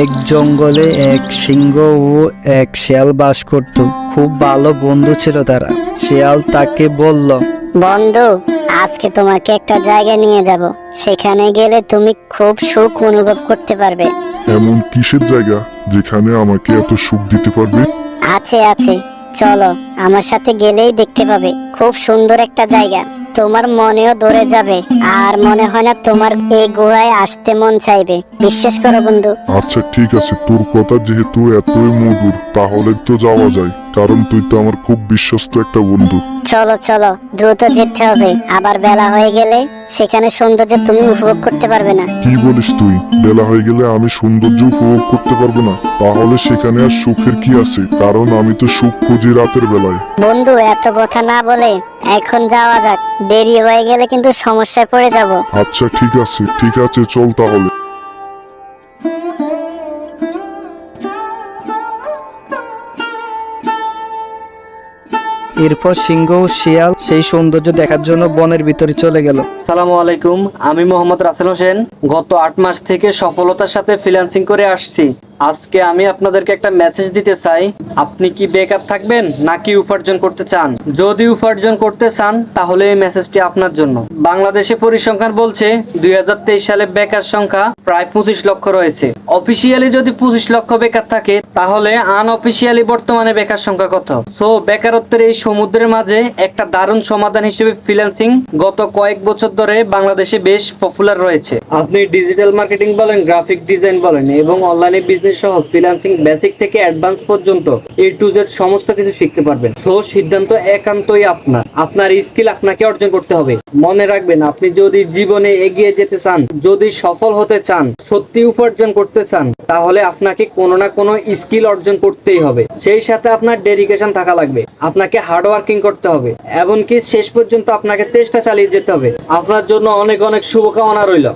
এক জঙ্গলে এক সিংহ ও এক শিয়াল বাস করত। খুব ভালো বন্ধু ছিল তারা। শিয়াল তাকে বলল বন্ধু আজকে তোমাকে একটা জায়গায় নিয়ে যাব। সেখানে গেলে তুমি খুব সুখ অনুভব করতে পারবে। এমন কিসের জায়গা যেখানে আমাকে এত সুখ দিতে পারবে? আছে আছে। চলো আমার সাথে গেলেই দেখতে পাবে। খুব সুন্দর একটা জায়গা। তোমার মনেও ধরে যাবে আর মনে হয় না তোমার এই গুহায় আসতে মন চাইবে। বিশ্বাস করো বন্ধু। আচ্ছা ঠিক আছে। তোর কথা যেহেতু এতই মধুর, তাহলে তো যাওয়া যায়। কারণ তুই তো আমার খুব বিশ্বস্ত একটা বন্ধু। চলো চলো দ্রুত যেতে হবে। আবার বেলা হয়ে গেলে সেখানে সৌন্দর্য তুমি উপভোগ করতে পারবে না। কি বলিস তুই? বেলা হয়ে গেলে আমি সৌন্দর্য উপভোগ করতে পারব না। তাহলে সেখানে আর সুখের কি আছে? কারণ আমি তো সুখ খুঁজি রাতের বেলায়। বন্ধু এত কথা না বলে এখন যাওয়া যাক। দেরি হয়ে গেলে কিন্তু সমস্যায় পড়ে যাব। আচ্ছা ঠিক আছে ঠিক আছে চল তাহলে। এরপর সিংহ শিয়াল সেই সৌন্দর্য দেখার জন্য বনের ভিতরে চলে গেল। সালাম আলাইকুম, আমি মোহাম্মদ রাসেল হোসেন। গত আট মাস থেকে সফলতার সাথে ফ্রিল্যান্সিং করে আসছি। আজকে আমি আপনাদেরকে একটা মেসেজ দিতে চাই। আপনি কি বেকার থাকবেন নাকি উপার্জন করতে চান? যদি উপার্জন করতে চান, তাহলে এই মেসেজটি আপনার জন্য। বাংলাদেশে পরিসংখ্যান বলছে, দুই সালে বেকার সংখ্যা প্রায় পঁচিশ লক্ষ রয়েছে। অফিসিয়ালি যদি পঁচিশ লক্ষ বেকার থাকে, তাহলে আনঅফিসিয়ালি বর্তমানে বেকার সংখ্যা কত? সো বেকারত্বের এই সমুদ্রের মাঝে একটা দারুণ সমাধান হিসেবে ফ্রিল্যান্সিং গত কয়েক বছর ধরে বাংলাদেশে বেশ পপুলার রয়েছে। আপনি ডিজিটাল মার্কেটিং বলেন গ্রাফিক ডিজাইন বলেন এবং অনলাইনে বিজনেস সহ ফ্রিল্যান্সিং বেসিক থেকে অ্যাডভান্স পর্যন্ত এ টু জেড সমস্ত কিছু শিখতে পারবেন। সো সিদ্ধান্ত একান্তই আপনার। আপনার স্কিল আপনাকে অর্জন করতে হবে। মনে রাখবেন, আপনি যদি জীবনে এগিয়ে যেতে চান, যদি সফল হতে চান, সত্যি উপার্জন করতে চান, তাহলে আপনাকে কোনো না কোনো স্কিল অর্জন করতেই হবে। সেই সাথে আপনার ডেডিকেশন থাকা লাগবে। আপনাকে হার্ড ওয়ার্কিং করতে হবে। এমনকি শেষ পর্যন্ত আপনাকে চেষ্টা চালিয়ে যেতে হবে। আপনার জন্য অনেক অনেক শুভকামনা রইল।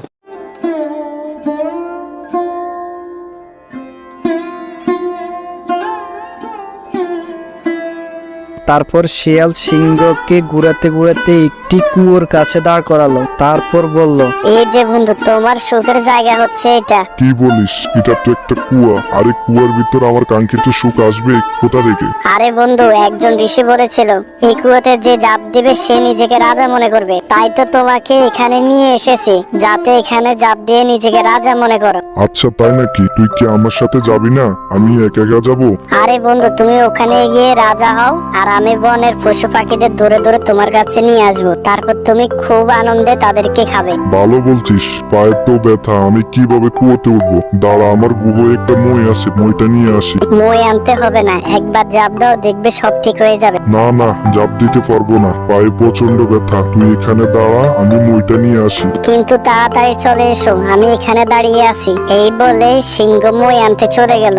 তারপর শিয়াল সিংহকে ঘুরাতে ঘুরাতে একটি কুয়োর কাছে দাঁড় করালো। তারপর বলল এই যে বন্ধু তোমার সুখের জায়গা হচ্ছে এটা। কি বলিস? এটা তো একটা কুয়া। আর এই কুয়ার ভিতর আমার কাঙ্ক্ষিত সুখ আসবে কোথা থেকে? আরে বন্ধু একজন ঋষি বলেছিল এই কুয়োতে যে জাপ দিবে সে নিজেকে রাজা মনে করবে। তাই তো তোমাকে এখানে নিয়ে এসেছি যাতে এখানে জাপ দিয়ে নিজেকে রাজা মনে করো। আচ্ছা তাই নাকি? তুই কি আমার সাথে যাবি না? আমি একা একা যাব? আরে বন্ধু তুমি ওখানে গিয়ে রাজা হও আর আমি বনের পশু পাখিদের ধরে ধরে তোমার কাছে নিয়ে আসব। তারপর তুমি খুব আনন্দে তাদেরকে খাবে। ভালো বলছিস পায়ের তো ব্যথা আমি কীভাবে কুয়োতে উঠবো? দাঁড়া আমার গুহোয় একটা মই আছে মইটা নিয়ে আসি। মই আনতে হবে না একবার জাপ দাও দেখবে সব ঠিক হয়ে যাবে। না না জাপ দিতে পারব না পায়ে প্রচণ্ড ব্যথা। তুই এখানে দাঁড়া আমি মইটা নিয়ে আসি। কিন্তু তাড়াতাড়ি চলে এসো আমি এখানে দাঁড়িয়ে আছি। এই বলে সিংহ মই আনতে চলে গেল।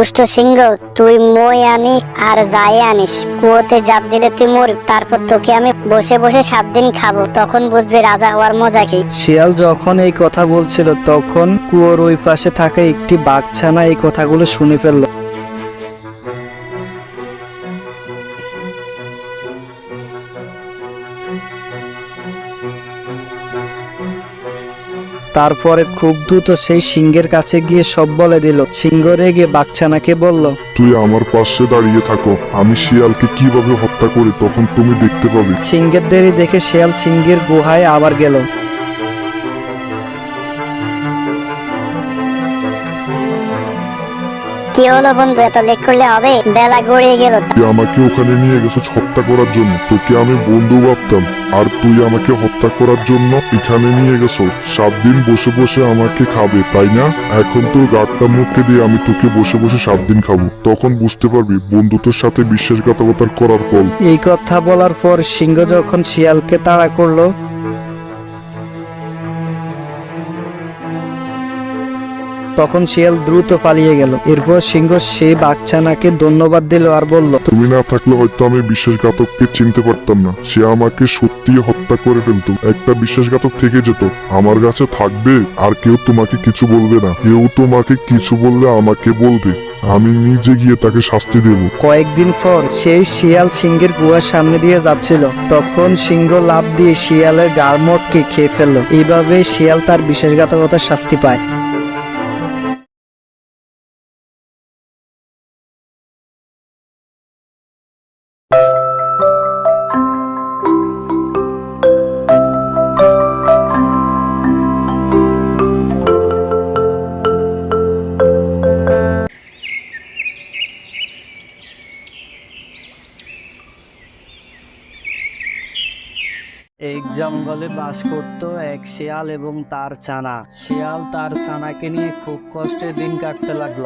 দুষ্ট সিংহ, তুই মই আনি আর যাই আনিস। কুয়োতে জাপ দিলে তুই মর তারপর তোকে আমি বসে বসে সাত দিন খাব, তখন বুঝবে রাজা হওয়ার মজা কি। শিয়াল যখন এই কথা বলছিল, তখন কুয়োর ওই পাশে থাকা একটি বাঘছানা এই কথাগুলো শুনে ফেলল। তারপরে খুব দ্রুত সেই সিংহের কাছে গিয়ে সব বলে দিল। সিংহ রেগে বাচ্চানাকে বলল তুই আমার পাশে দাঁড়িয়ে থাকো আমি শিয়ালকে কীভাবে হত্যা করি তখন তুমি দেখতে পাবে। সিংহের দেরি দেখে শিয়াল সিংহের গুহায় আবার গেল। কি হলো বন্ধু? এত লেট করলে হবে? বেলা গড়িয়ে গেল তুই আমাকে ওখানে নিয়ে গেছিস হত্যা করার জন্য। তোকে আমি বন্ধু ভাবতাম। আর তুই আমাকে হত্যা করার জন্য এখানে নিয়ে গেছো। সাত দিন বসে বসে আমাকে খাবে তাই না? এখন তোর গাড়টা মুখে দিয়ে আমি তোকে বসে বসে সাত দিন খাব। তখন বুঝতে পারবি বন্ধুত্বের সাথে বিশ্বাসঘাতকতার করার ফল। এই কথা বলার পর সিংহ যখন শিয়ালকে তাড়া করল তখন শিয়াল দ্রুত পালিয়ে গেল। এরপর সিংহ সেই বাচ্চানাকে ধন্যবাদ দিল আর বলল তুমি না থাকলে হয়তো আমি বিশ্বাসঘাতককে চিনতে পারতাম না। সে আমাকে সত্যি হত্যা করে ফেলতো। একটা বিশ্বাসঘাতক থেকে যেত। আমার কাছে থাকবে আর কেউ তোমাকে কিছু বলবে না। কেউ তোমাকে কিছু বললে আমাকে বলবে। আমি নিজে গিয়ে তাকে শাস্তি দেব। কয়েকদিন পর সেই শিয়াল সিংহের গুহার সামনে দিয়ে যাচ্ছিল। তখন সিংহ লাভ দিয়ে শিয়ালের গার্মটকে খেয়ে ফেলল। এইভাবে শিয়াল তার বিশ্বাসঘাতকতার শাস্তি পায়। জঙ্গলে বাস করত এক শিয়াল এবং তার ছানা। শিয়াল তার ছানাকে নিয়ে খুব কষ্টে দিন কাটতে লাগল।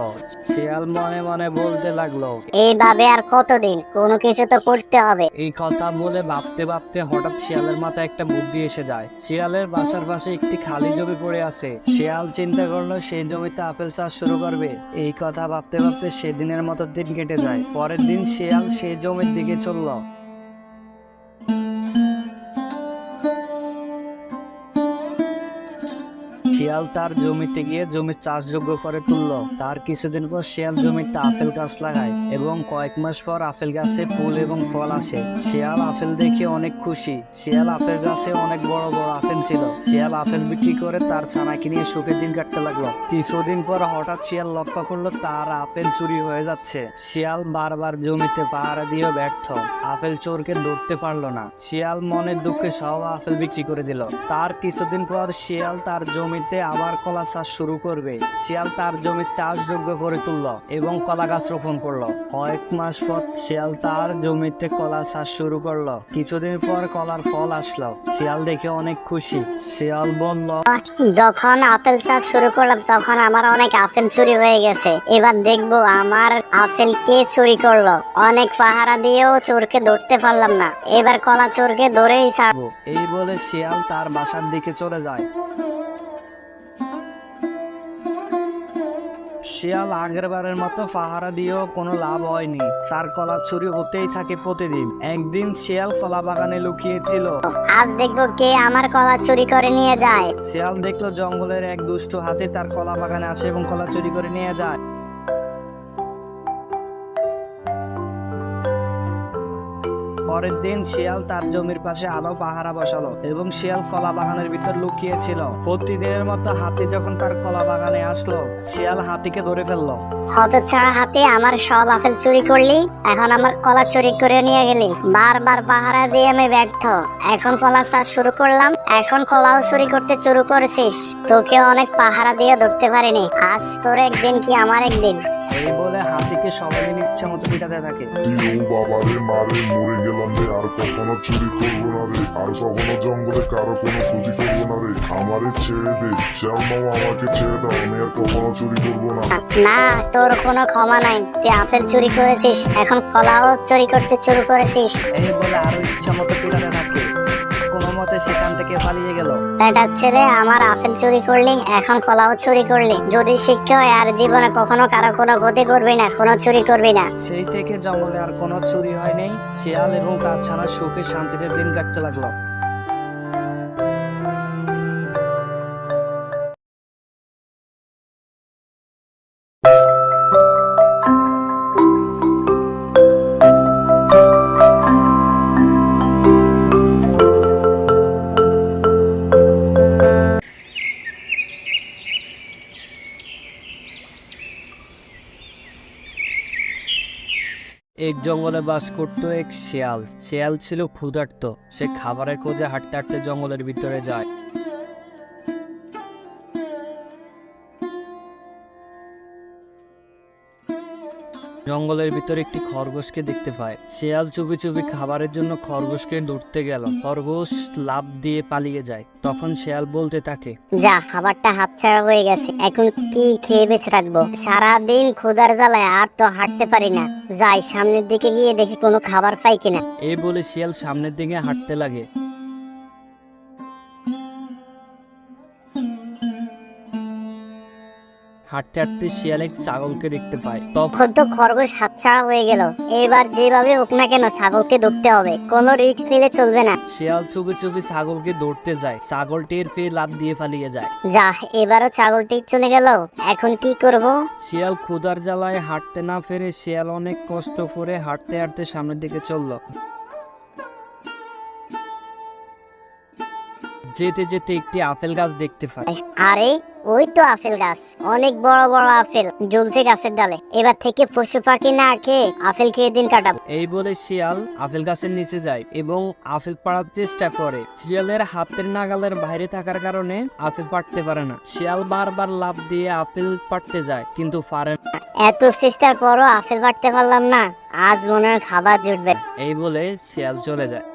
শিয়াল মনে মনে বলতে লাগল এইভাবে আর কতদিন? কোনো কিছু তো করতে হবে। এই কথা বলে ভাবতে ভাবতে হঠাৎ শিয়ালের মাথায় একটা বুদ্ধি এসে যায়। শিয়ালের বাসার পাশে একটি খালি জমি পড়ে আছে। শিয়াল চিন্তা করল সেই জমিতে আপেল চাষ শুরু করবে। এই কথা ভাবতে ভাবতে সেদিনের মতো দিন কেটে যায়। পরের দিন শিয়াল সেই জমির দিকে চলল। শিয়াল তার জমিতে গিয়ে জমি চাষযোগ্য করে তুললো। তার কিছুদিন পর শিয়াল জমিতে আপেল গাছ লাগায় এবং কয়েক মাস পর আপেল গাছে ফুল এবং ফল আসে। শিয়াল আপেল দেখে অনেক খুশি। শিয়াল আপেল গাছে অনেক বড় বড় আপেল ছিল। শিয়াল আপেল বিক্রি করে তার ছানাকে নিয়ে সুখের দিন কাটতে লাগল। কিছুদিন পর হঠাৎ শিয়াল লক্ষ্য করল তার আপেল চুরি হয়ে যাচ্ছে। শিয়াল বারবার জমিতে পাহারা দিয়েও ব্যর্থ। আপেল চোরকে ধরতে পারল না। শিয়াল মনের দুঃখে সব আপেল বিক্রি করে দিল। তার কিছুদিন পর শিয়াল তার জমিতে আবার কলা চাষ শুরু করবে। শিয়াল তার জমি চাষযোগ্য করে তুললো এবং কলা গাছ রোপণ করল। কয়েক মাস পর শিয়াল তার জমিতে কলা চাষ শুরু করল। কিছুদিন পর কলার ফল আসলো। শিয়াল দেখে অনেক খুশি। শিয়াল বলল যখন আপেল চাষ শুরু করলাম তখন আমার অনেক আপেল চুরি হয়ে গেছে। এবার দেখব আমার আপেল কে চুরি করল। অনেক পাহারা দিয়েও চোরকে ধরতে পারলাম না। এবার কলা চোরকে ধরেই ছাড়বো। এই বলে শিয়াল তার বাসার দিকে চলে যায়। শিয়াল আগেরবারের মতো পাহারা দিয়েও কোনো লাভ হয়নি। তার কলা চুরি হতেই থাকে প্রতিদিন। একদিন শিয়াল কলা বাগানে লুকিয়েছিল। আজ দেখব কে আমার কলা চুরি করে নিয়ে যায়। শিয়াল দেখল জঙ্গলের এক দুষ্ট হাতে তার কলা বাগানে আসে এবং কলা চুরি করে নিয়ে যায়। পরের দিন শিয়াল তার জমির পাশে আলো পাহারা বসালো এবং শিয়াল কলা বাগানের ভিতর লুকিয়েছিল। প্রতিদিনের মতো হাতি যখন তার কলা বাগানে আসলো শিয়াল হাতিকে ধরে ফেলল। হতচ্ছাড়া হাতে আমার সব আপেল চুরি করলি এখন আমার কলা চুরি করে নিয়ে গেলি। বারবার পাহারা দিয়ে আমি ব্যর্থ। এখন কলা চাষ শুরু করলাম এখন কলাও চুরি করতে শুরু করেছিস। তোকে অনেক পাহারা দিয়ে ধরতে পারিনি। আজ তোর একদিন কি আমার একদিন? এই বলে হাতিকে সবাই মিলে ইচ্ছা মতো পিটাতে থাকে। বাবারে মারে মরে গেলাম রে আর কখনো চুরি করব না রে আর কখনো জঙ্গলে কারও কোনো করব না রে। আমারে ছেড়ে দে শ্যাল মামা আমাকে ছেড়ে দাও আমি আর কখনো চুরি করব না। না তোর কোনো ক্ষমা নাই তুই আপেল চুরি করেছিস এখন কলাও চুরি করতে শুরু করেছিস। এই বলে আরও ইচ্ছা মতো পিটাতে থাকে। মতে সেখান থেকে পালিয়ে গেল। বেটার ছেলে আমার আপেল চুরি করলি এখন কলাও চুরি করলি। যদি শিক্ষা হয় আর জীবনে কখনো কারও কোনো ক্ষতি করবি না কোনো চুরি করবি না। সেই থেকে জঙ্গলে আর কোনো চুরি হয় নাই শিয়াল এবং তার ছানা সুখে শান্তিতে দিন কাটতে লাগল। জঙ্গলে বাস করত এক শেয়াল। শেয়াল ছিল ক্ষুধার্ত। সে খাবারের খোঁজে হাঁটতে হাঁটতে জঙ্গলের ভিতরে যায়। জঙ্গলের ভিতরে একটি খরগোশকে দেখতে পায়। শিয়াল চুপি চুপি খাবারের জন্য খরগোশকে ধরতে গেল। খরগোশ লাভ দিয়ে পালিয়ে যায়। তখন শেয়াল বলতে থাকে যা খাবারটা হাতছাড়া হয়ে গেছে। এখন কি খেয়ে বেঁচে থাকব? সারাদিন ক্ষুধার জ্বালায় আর তো হাঁটতে পারি না। যাই সামনের দিকে গিয়ে দেখি কোনো খাবার পাই কিনা। এই বলে শিয়াল সামনের দিকে হাঁটতে লাগে। হাঁটতে হাঁটতে শিয়াল এক ছাগলকে দেখতে পায়। তখন তো খরগোশ হাতছাড়া হয়ে গেল। এবার যেভাবে হোক না কেন ছাগলকে ধরতে হবে। কোনো রিস্ক নিলে চলবে না। শিয়াল চুপি চুপি ছাগলকে ধরতে যায়। ছাগলটির ফের লাভ দিয়ে পালিয়ে যায়। যা এবারও ছাগলটি চলে গেল। এখন কি করব? শিয়াল ক্ষুধার জ্বালায় হাঁটতে না ফেরে শিয়াল অনেক কষ্ট করে হাঁটতে হাঁটতে সামনের দিকে চলল। যেতে যেতে একটি আপেল গাছ দেখতে পায় আরে ওই তো আপেল গাছ। অনেক বড় বড় আপেল ঝুলছে গাছের ডালে। এবার থেকে পশু পাখি না খেয়ে আপেল খেয়ে দিন কাটাবো। এই বলে শিয়াল আপেল গাছের নিচে যায় এবং আপেল পাড়ার চেষ্টা করে। শিয়ালের হাতের নাগালের বাইরে থাকার কারণে আপেল পাড়তে পারে না। শিয়াল বারবার লাভ দিয়ে আপেল পাড়তে যায় কিন্তু পারে না। এত চেষ্টার পরও আপেল পাড়তে পারলাম না। আজ মনে হয় খাবার জুটবে। এই বলে শিয়াল চলে যায়।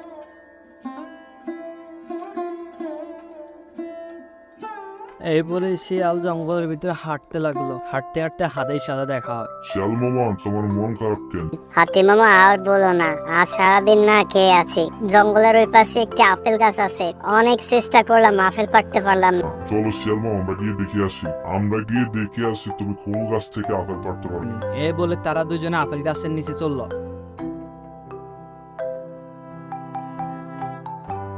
এই বলে শিয়াল জঙ্গলের ভিতরে হাঁটতে লাগল। হাঁটতে হাঁটতে হাতের সাথে দেখা হয়। শিয়াল মামা তোমার মন খারাপ কেন? হাতি মামা আর বলো না আজ সারাদিন না খেয়ে আছি। জঙ্গলের ওই পাশে একটি আপেল গাছ আছে। অনেক চেষ্টা করলাম আপেল পাড়তে পারলাম না। চলো শিয়াল মামা আমরা গিয়ে দেখে আসি। আমরা গিয়ে দেখে আসি তুমি কোন গাছ থেকে আপেল পারতে পারবে এই বলে তারা দুজনে আপেল গাছের নিচে চলল।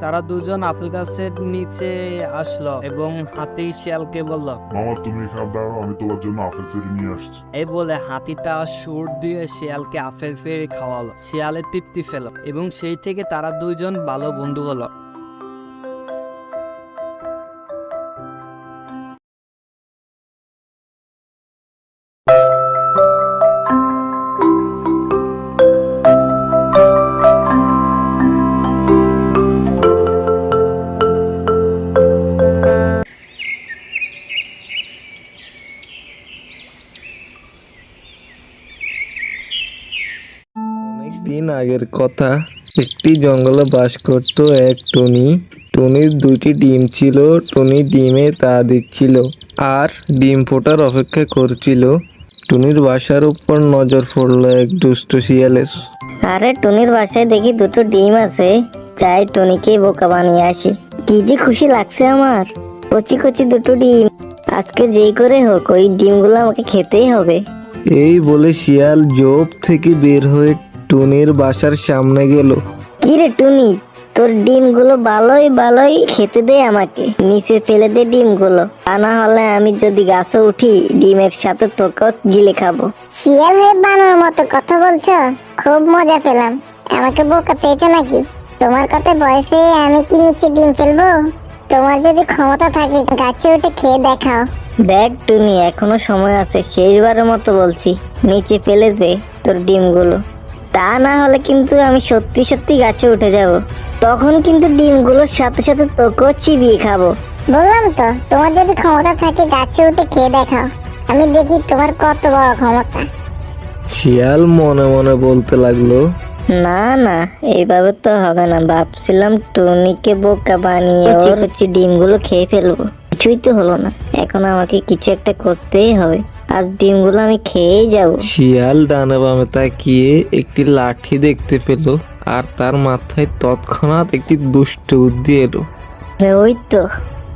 তারা দুজন আপেল গাছের নিচে আসলো এবং হাতি শিয়ালকে বলল মামা তুমি এখানে দাঁড়াও আমি তোমার জন্য আপেল চেরি নিয়ে আসছি। এই বলে হাতিটা সুর দিয়ে শিয়ালকে আপেল ফেরে খাওয়ালো। শিয়ালের তৃপ্তি ফেলো এবং সেই থেকে তারা দুইজন ভালো বন্ধু হলো। আগের কথা। একটি জঙ্গলে বাস করত এক টুনি। টুনির দুটি ডিম ছিল টুনি ডিমে তা দিচ্ছিল আর ডিম ফোটার অপেক্ষা করছিল। টুনির বাসার উপর নজর পড়ল এক দুষ্ট শিয়ালের। আরে টুনির বাসায় দেখি দুটো ডিম আছে। চাই টুনিকে বোকা বানিয়ে আসি। কি যে খুশি লাগছে আমার। কচি কচি দুটো ডিম। আজকে যেই করে হোক ওই ডিমগুলো আমাকে খেতেই হবে। এই বলে শিয়াল জোপ থেকে বের হয়ে টুনির বাসার সামনে গেল। কি রে টুনি তোর ডিমগুলো ভালোই ভালোই খেতে দে আমাকে। নিচে ফেলে দে ডিমগুলো। তা না হলে আমি যদি গাছে উঠি ডিমের সাথে তোকে গিলে খাব। শিয়াল হয়ে বানানোর মতো কথা বলছো? খুব মজা পেলাম। আমাকে বোকা পেয়েছ নাকি? তোমার কথা ভয় পেয়ে আমি কি নিচে ডিম ফেলব? তোমার যদি ক্ষমতা থাকে গাছে উঠে খেয়ে দেখাও। দেখ টুনি এখনও সময় আছে শেষবারের মতো বলছি। নিচে ফেলে দে তোর ডিমগুলো। তা না হলে কিন্তু আমি সত্যি সত্যি গাছে উঠে যাব। তখন কিন্তু ডিমগুলোর সাথে সাথে তোকেও চিবিয়ে খাব। বললাম তো তোমার যদি ক্ষমতা থাকে গাছে উঠে খেয়ে দেখাও। আমি দেখি তোমার কত বড় ক্ষমতা। শিয়াল মনে মনে বলতে লাগল না না এইভাবে তো হবে না। ভাবছিলাম টুনিকে বোকা বানিয়ে ওর হচ্ছে ডিমগুলো খেয়ে ফেলব। কিছুই তো হলো না। এখন আমাকে কিছু একটা করতেই হবে। আজ ডিমগুলো আমি খেয়েই যাব। শিয়াল ডানে বামে তাকিয়ে একটি লাঠি দেখতে পেল আর তার মাথায় তৎক্ষণাৎ একটি দুষ্ট বুদ্ধি এলো। ওই তো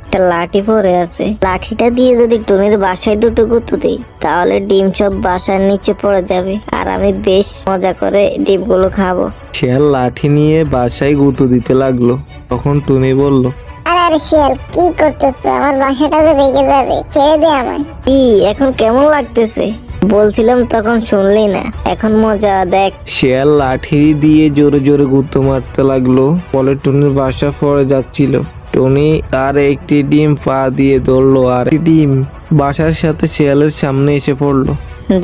একটা লাঠি পড়ে আছে। লাঠিটা দিয়ে যদি টুনির বাসায় দুটো গুঁতো দিই তাহলে ডিম সব বাসার নিচে পড়ে যাবে। আর আমি বেশ মজা করে ডিমগুলো খাব। শিয়াল লাঠি নিয়ে বাসায় গুঁতো দিতে লাগল। তখন টুনি বলল আরে আরে শিয়াল কি করতেছো? আমার বাসাটা তো ভেঙে যাবে ছেড়ে দে আমায়। কি এখন কেমন লাগতেছে? বলছিলাম তখন শুনলি না এখন মজা দেখ। শিয়াল লাঠি দিয়ে জোরে জোরে গুঁতো মারতে লাগল ফলে টুনির বাসা পড়ে যাচ্ছিল। টুনি তার একটি ডিম পা দিয়ে ধরলো আর একটি ডিম বাসার সাথে শিয়ালের সামনে এসে পড়ল।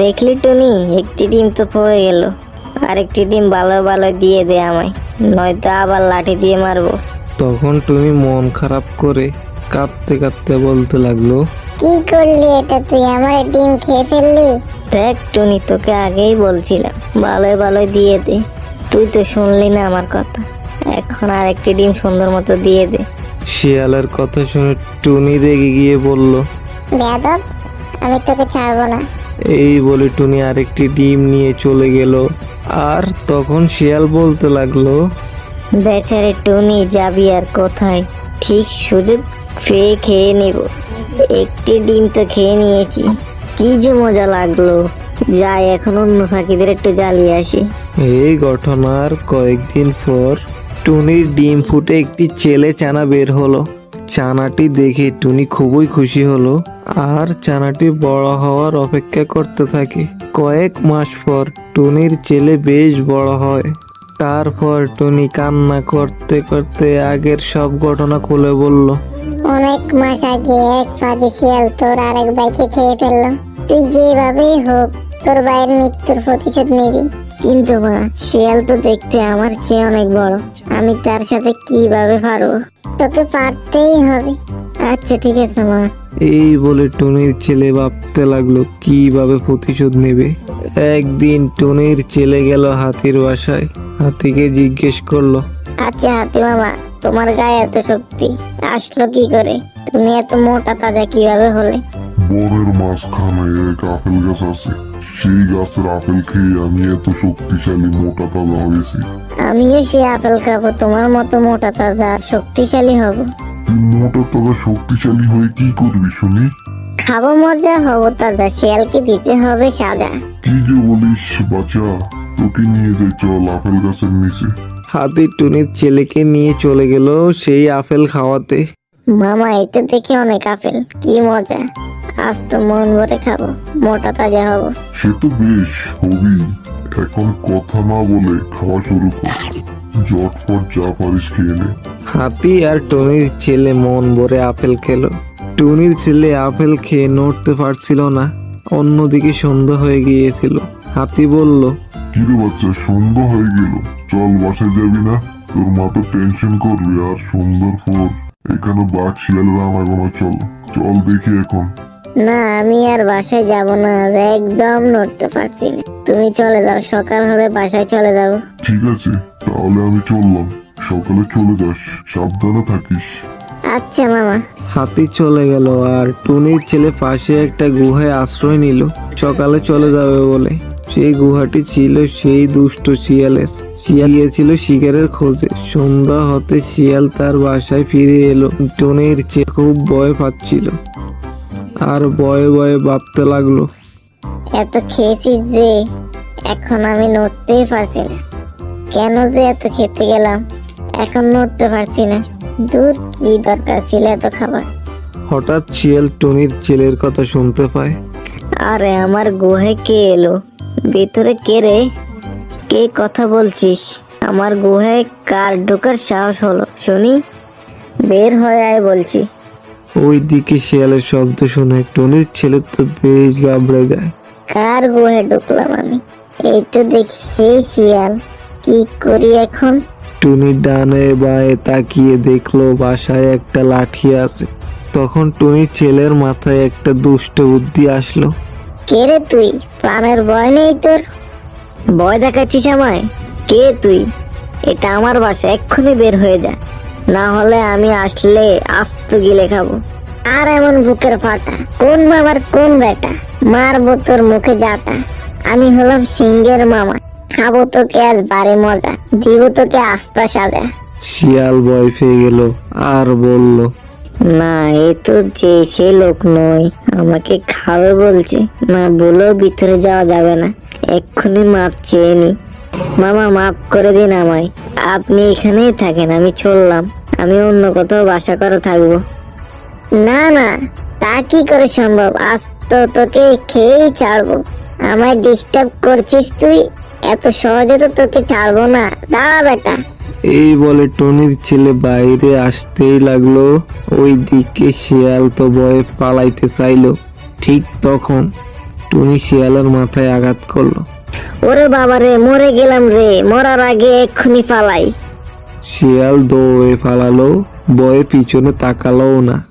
দেখলি টুনি একটি ডিম তো পড়ে গেল আরেকটি ডিম ভালো ভালো দিয়ে দে আমায় নয়তো আবার লাঠি দিয়ে মারবো। তখন টুনি মন খারাপ করে কাঁদতে কাঁদতে বলতে লাগল কি করলি এটা তুই? আমার ডিম খেয়ে ফেললি? দেখ টুনি তোকে আগেই বলছিলাম ভালোই ভালোই দিয়ে দে। তুই তো শুনলি না আমার কথা। এখন আর একটি ডিম সুন্দর মতো দিয়ে দে। শিয়ালের কথা শুনে টুনি রেগে গিয়ে বলল বেয়াদব আমি তোকে ছাড়বো না। এই বলে টুনি আরেকটি ডিম নিয়ে চলে গেল। আর তখন শিয়াল বলতে লাগল বেচারে টুনি যাবি আর কোথায়? ঠিক সুযোগ পেয়ে খেয়ে নিব। একটি ডিম তো খেয়ে নিয়েছি। কি যে মজা লাগল। যাই, এখন অন্য পাখিদের একটু জ্বালিয়ে আসি। এই ঘটনার কয়েকদিন পর টুনির ডিম ফুটে একটি ছেলে চানা বের হলো। চানাটি দেখে টুনি খুবই খুশি হলো আর চানাটি বড় হওয়ার অপেক্ষা করতে থাকে। কয়েক মাস পর টুনির ছেলে বেশ বড় হয়। তারপর টুনি কান্না করতে করতে আগের সব ঘটনা খুলে বলল অনেক মাস আগে এক ফাঁদি শিয়াল তোর আরেক ভাইকে খেয়ে ফেলল। তুই যেভাবেই হোক তোর ভাইয়ের মৃত্যুর প্রতিশোধ নিবি। কিন্তু মা শিয়াল তো দেখতে আমার চেয়ে অনেক বড়। আমি তার সাথে কীভাবে পারব? তোকে পারতেই হবে। আচ্ছা ঠিক আছে মা। এই বলে টুনির ছেলে ভাবতে লাগল কীভাবে প্রতিশোধ নেবে? একদিন টুনির ছেলে গেল হাতির বাসায়। হাতিকে জিজ্ঞেস করল আচ্ছা হাতি মামা তোমার গায়ে এত শক্তি আসলো কি করে? তুমি এত মোটা তাজা কীভাবে হলে? বনের মাঝখানে এক আপেল গাছ আছে সেই গাছের আপেল খেয়ে আমি এত শক্তিশালী মোটা তাজা হয়েছি। আমিও সে আপেল খাব তোমার মতো মোটা তাজা আর শক্তিশালী হব। তুই মোটা তাজা শক্তিশালী হয়ে কি করবি শুনি? খাব মজা হব তাজা শিয়ালকে দিতে হবে সাজা। কি যে বলিস বাচ্চা তোকে নিয়ে যাই চল আপেল গাছের নিচে। হাতি টুনির ছেলেকে নিয়ে চলে গেল সেই আপেল খাওয়াতে। মামা এতে দেখি অনেক আপেল। কি মজা। আজ তো মন ভরে খাব। মোটা তাজা হব। সে তো বেশ হবি। এখন কথা না বলে খাওয়া শুরু কর। জটপট যা পারিস খেয়ে নে। হাতি আর টুনির ছেলে মন ভরে আপেল খেলো। টুনির ছেলে আপেল খেয়ে নড়তে পারছিল না। অন্যদিকে সন্ধ্যা হয়ে গিয়েছিল। হাতি বলল কিরে বাচ্চা সন্ধ্যা হয়ে গেল। চল বাসায় যাবি না? তোর মা তো টেনশন করবে আর সুন্দর ফোর এখানে বাঘ শিয়ালরা আনাগোনা চল। চল দেখি এখন। না আমি আর বাসায় যাব না আজ একদম নড়তে পারছি না। তুমি চলে যাও সকাল হলে বাসায় চলে যাও ঠিক আছে তাহলে আমি চললাম। সকালে চলে যাস সাবধানে থাকিস। আচ্ছা মামা। হাতি চলে গেল আর টুনির ছেলে পাশে একটা গুহায় আশ্রয় নিল। সকালে চলে যাবে বলে। সেই গুহাটি ছিল সেই দুষ্ট শিয়ালের। শিয়াল গিয়েছিল শিকারের খোঁজে। সন্ধ্যা হতে শিয়াল তার বাসায় ফিরে এলো। টুনির ছেলে খুব ভয় পাচ্ছিল। আর ভয়ে ভয়ে ভাবতে লাগল। এত খেয়েছিস যে এখন আমি নড়তেই পারছি না। কেন যে এত খেতে গেলাম? এখন নড়তে পারছি না। দূর কি দরকার ছিল এত খাবার? হঠাৎ শিয়াল টুনির ছেলের কথা শুনতে পায়। আরে আমার গুহায় কে এলো? ভিতরে কে রে? কে কথা বলছিস? আমার গুহায় কার ঢোকার সাহস হলো? শুনি। বের হয়ে আয় বলছি। ওই দিকে শিয়ালের শব্দ শুনে টুনির ছেলে তো বেশ গাবড়ে যায়। কার গুহায় ঢুকলাম আমি? এই তো দেখি সেই শিয়াল। কি করি এখন? টুনি ডানে বায়ে তাকিয়ে দেখল বাসায় একটা লাঠি আছে। তখন টুনি ছেলের মাথায় একটা দুষ্ট বুদ্ধি আসলো। কে রে তুই? প্রাণের ভয় নেই তোর? ভয় দেখাচ্ছিস আমায়? কে তুই? এটা আমার বাসা, এক্ষুনি বের হয়ে যা। না হলে আমি আসলে আস্ত গিলে খাব। আর এমন বুকের ফাটা। কোন মামার কোন বেটা? মারবো তোর মুখে যাতা। আমি হলাম সিংহের মামা। খাব তোকে আজ বারে মজা দিব তোকে আস্তা সাজা। শিয়াল ভয় পেয়ে গেল আর বলল না এ তো যে সে লোক নয় আমাকে খাবে বলছে। না বলেও ভিতরে যাওয়া যাবে না এক্ষুনি মাপ চেয়ে নি। মামা মাফ করে দিন আমায়। আপনি এখানেই থাকেন আমি চললাম। আমি অন্য কোথাও বাসা করে থাকব। না না তা কি করে সম্ভব? আজ তো তোকে খেয়েই ছাড়বো। আমায় ডিস্টার্ব করছিস তুই? এত সহজে তো তোকে ছাড়বো না। দাঁড়া বেটা। এই বলে টনির ছেলে বাইরে আসতেই লাগল। ওই দিকে শিয়াল তো ভয়ে পালাইতে চাইলো। ঠিক তখন টনি শিয়ালের মাথায় আঘাত করল। ওরে বাবা রে মরে গেলাম রে। মরার আগে এক্ষুনি পালাই। শিয়াল দৌড়ে পালালো বয়ে পিছনে তাকালো না।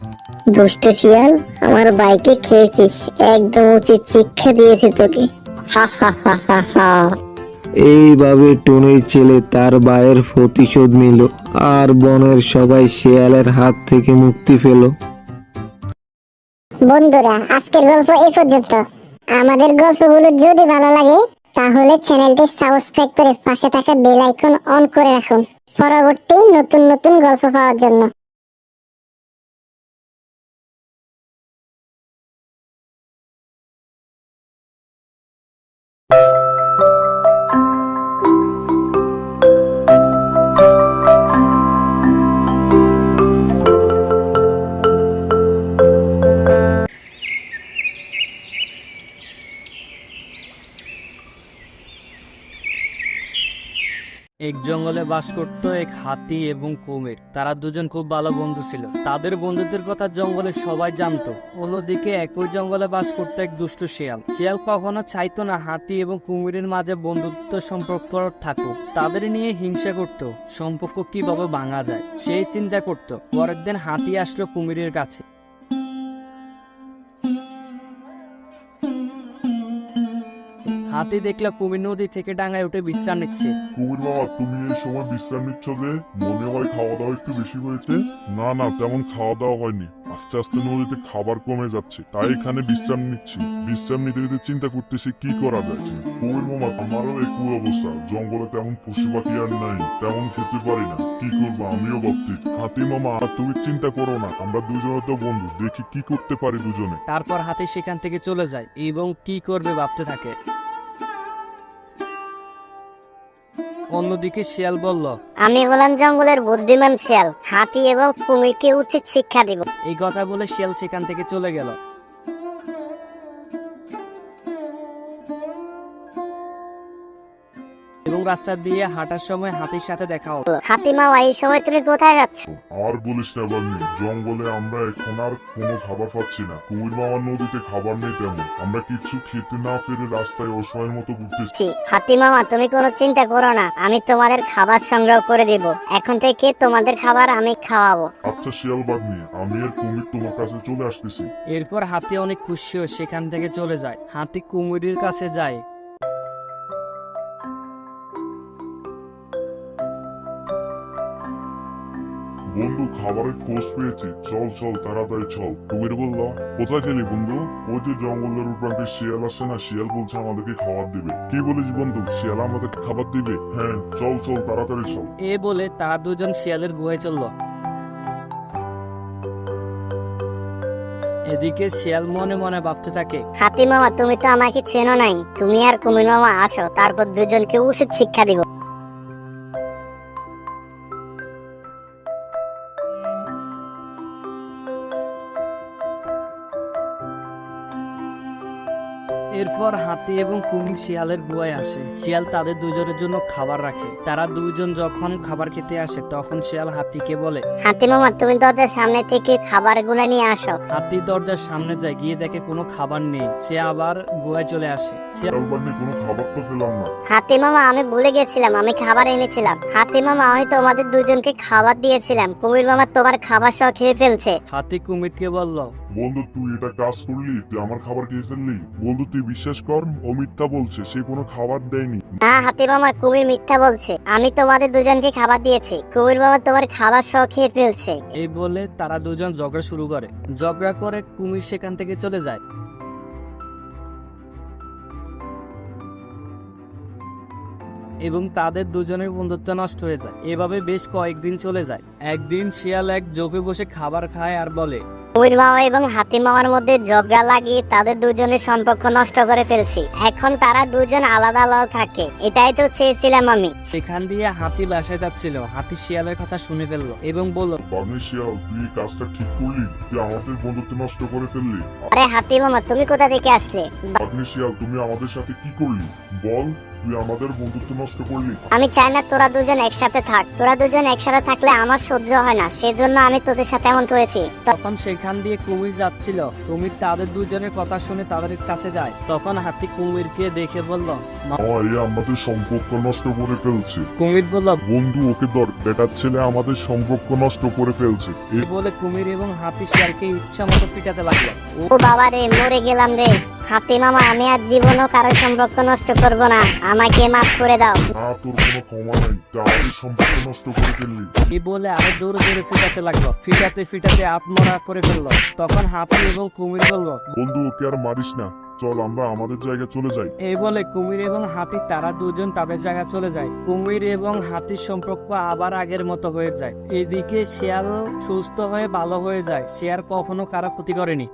দুষ্ট শিয়াল আমার বাইকে খেয়েছিস। একদম উচিত শিক্ষা দিয়েছি তোকে। হা হা হা হা হা। এইভাবে টুনির ছেলে তার ভাইয়ের প্রতিশোধ নিল আর বনের সবাই শিয়ালের হাত থেকে মুক্তি পেল। বন্ধুরা, আজকের গল্প এই পর্যন্ত। আমাদের গল্পগুলো যদি ভালো লাগে, তাহলে চ্যানেলটি সাবস্ক্রাইব করে পাশে থাকা বেল আইকন অন করে রাখুন। পরবর্তী নতুন নতুন গল্প পাওয়ার জন্য। এক জঙ্গলে বাস করত এক হাতি এবং কুমির। তারা দুজন খুব ভালো বন্ধু ছিল। তাদের বন্ধুদের কথা জঙ্গলে সবাই জানতো। অন্যদিকে একই জঙ্গলে বাস করত এক দুষ্ট শিয়াল। শিয়াল কখনো চাইতো না হাতি এবং কুমিরের মাঝে বন্ধুত্ব সম্পর্ক থাকুক। তাদের নিয়ে হিংসা করত। সম্পর্ক কীভাবে ভাঙা যায়, সেই চিন্তা করত। পরের দিন হাতি আসলো কুমিরের কাছে। হাতি দেখল কুমির নদী থেকে ডাঙায় উঠে বিশ্রাম নিচ্ছে। কুমির বাবা তুমি এই সময় বিশ্রাম নিচ্ছ যে? মনে হয় খাওয়া দাওয়া একটু বেশি হয়েছে? না না তেমন খাওয়া দাওয়া হয়নি। আস্তে আস্তে নদীতে খাবার কমে যাচ্ছে তাই এখানে বিশ্রাম নিচ্ছি। বিশ্রাম নিতে নিতে চিন্তা করতেছি কি করা যায়? কুমির মামা আমারও একই অবস্থা। জঙ্গলে তেমন পশু পাখি আর নাই তেমন খেতে পারি না। কি করব? আমিও ভাবছি। হাতি মামা আর তুমি চিন্তা করো না আমরা দুজনে তো বন্ধু। দেখি কি করতে পারি দুজনে। তারপর হাতি সেখান থেকে চলে যায় এবং কি করবে ভাবতে থাকে। অন্যদিকে শিয়াল বলল আমি হলাম জঙ্গলের বুদ্ধিমান শিয়াল হাতি এবং কুমিরকে উচিত শিক্ষা দিব। এই কথা বলে শিয়াল সেখান থেকে চলে গেল। রাস্তা দিয়ে হাঁটার সময় হাতির সাথে দেখা হলো। হাতি মামা এই সময় তুমি কোথায় যাচ্ছ? আর বলিস না বাবলি জঙ্গলে আমরা এখন আর কোনো খাবার পাচ্ছি না। কুমির মামার নদীতে খাবার নেই তেমন। আমরা কিছু খেতে না ফেরে রাস্তায় অসহায়ের মতো ঘুরতেছি। ছি, হাতি মামা তুমি কোনো চিন্তা করো না। আমি তোমাদের খাবার সংগ্রহ করে দিব। এখন থেকে তোমাদের খাবার আমি খাওয়াবো। আচ্ছা শিয়াল বাগনি আমি আর কুমির তোমার কাছে চলে আসতেছি। এরপর হাতি অনেক খুশি হয়ে সেখান থেকে চলে যায়। হাতি কুমিরের কাছে যায়। বন্ধু খাবারের খোঁজ পেয়েছি। চল চল তাড়াতাড়ি চল। কুমির বলল কোথায় ছিলি বন্ধু? ওই যে জঙ্গলের উপরান্তে শিয়াল আসে না? শিয়াল বলছে আমাদেরকে খাবার দিবে। কি বলিস বন্ধু? শিয়াল আমাদের খাবার দিবে। হ্যাঁ চল চল তাড়াতাড়ি চল। এ বলে তারা দুজন শিয়ালের গুহায় চলল। এদিকে শিয়াল মনে মনে ভাবতে থাকে হাতি মামা তুমি তো আমাকে চেনো নাই। তুমি আর কুমির মামা আসো তারপর দুজনকে উচিত শিক্ষা দিব। এরপর হাতি এবং কুমির শিয়ালের গুহায় আসে। শিয়াল তাদের দুজনের জন্য খাবার রাখে। তারা দুজন যখন খাবার খেতে আসে তখন শিয়াল হাতিকে বলে হাতি মামা তুমি দরজার সামনে থেকে খাবারগুলা নিয়ে আসো। হাতি দরজার সামনে যায় গিয়ে দেখে কোনো খাবার নেই। সে আবার গুহায় চলে আসে। শিয়াল শিয়াল বাগনি কোনো খাবার তো পেলাম না। হাতি মামা আমি ভুলে গেছিলাম আমি খাবার এনেছিলাম। হাতি মামা আমি তোমাদের দুজনকে খাবার দিয়েছিলাম। কুমির মামা তোমার খাবার সহ খেয়ে ফেলছে। হাতি কুমিরকে বলল বন্ধু তুই এটা কাজ করলি তুই আমার খাবার খেয়ে ফেললি। বন্ধু তুই বিশ্বাস কর ও মিথ্যা বলছে সে কোনো খাবার দেয়নি। না হাতি মামা কুমির মিথ্যা বলছে। আমি তোমাদের দুজনকে খাবার দিয়েছি। কুমির মামা তোমার খাবার সহ খেয়ে ফেলছে। এই বলে তারা দুজন ঝগড়া শুরু করে। ঝগড়া করে কুমির সেখান থেকে চলে যায়। এবং তাদের দুজনের বন্ধুত্ব নষ্ট হয়ে যায়। এভাবে বেশ কয়েকদিন চলে যায়। একদিন শিয়াল এক জোপে বসে খাবার খায় আর বলে মামা এবং হাতি মামার মধ্যে জগা লাগিয়ে তাদের দুজনের সম্পর্ক নষ্ট করে ফেলছি। এখন তারা দুজন আলাদা আলাদা থাকে। এটাই তো চেয়েছিলাম আমি। সেখান দিয়ে হাতি বাসায় যাচ্ছিল। হাতি শিয়ালের কথা শুনে ফেলল এবং বলল বাগনি শিয়াল তুই কাজটা ঠিক করলি? তুই আমাদের বন্ধুত্ব নষ্ট করে ফেললি। আরে হাতি মামা তুমি কোথা থেকে আসলে? বাগনি শিয়াল তুমি আমাদের সাথে কি করলি? বল। তুই আমাদের বন্ধুত্ব নষ্ট করলি? আমি চাই না তোরা দুজন একসাথে থাক। তোরা দুজন একসাথে থাকলে আমার সহ্য হয় না। সেজন্য আমি তোদের সাথে এমন করেছি তখন সেখান দিয়ে কুমির যাচ্ছিল। কুমির তাদের দুজনের কথা শুনে তাদের কাছে যায়। তখন হাতি কুমিরকে দেখে বলল এ আমাদের সম্পর্ক নষ্ট করে ফেলছে। কুমির বলল বন্ধু ওকে ধর বেটার ছেলে আমাদের সম্পর্ক নষ্ট করে ফেলছে। এ বলে কুমির এবং হাতি শিয়ালকে ইচ্ছা মতো পিটাতে লাগল। ও ও বাবা রে মরে গেলাম রে। হাতি মামা আমি আর জীবনও কারও সম্পর্ক নষ্ট করব না। আমাকে মাফ করে দাও। না তোর কোনো ক্ষমা নাই। তুই সম্পর্ক নষ্ট করে ফেললি। এই বলে আরও জোরে জোরে ফিটাতে লাগল। ফিটাতে ফিটাতে আত্মরা করে ফেলল। তখন হাতি এবং কুমির বলল বন্ধু ওকে আর মারিস না। চল আমরা আমাদের জায়গায় চলে যাই। এই বলে কুমির এবং হাতি তারা দুজন তাদের জায়গায় চলে যায়। কুমির এবং হাতির সম্পর্ক আবার আগের মতো হয়ে যায়। এদিকে শেয়াল সুস্থ হয়ে ভালো হয়ে যায়। আর কখনো কারও ক্ষতি করেনি।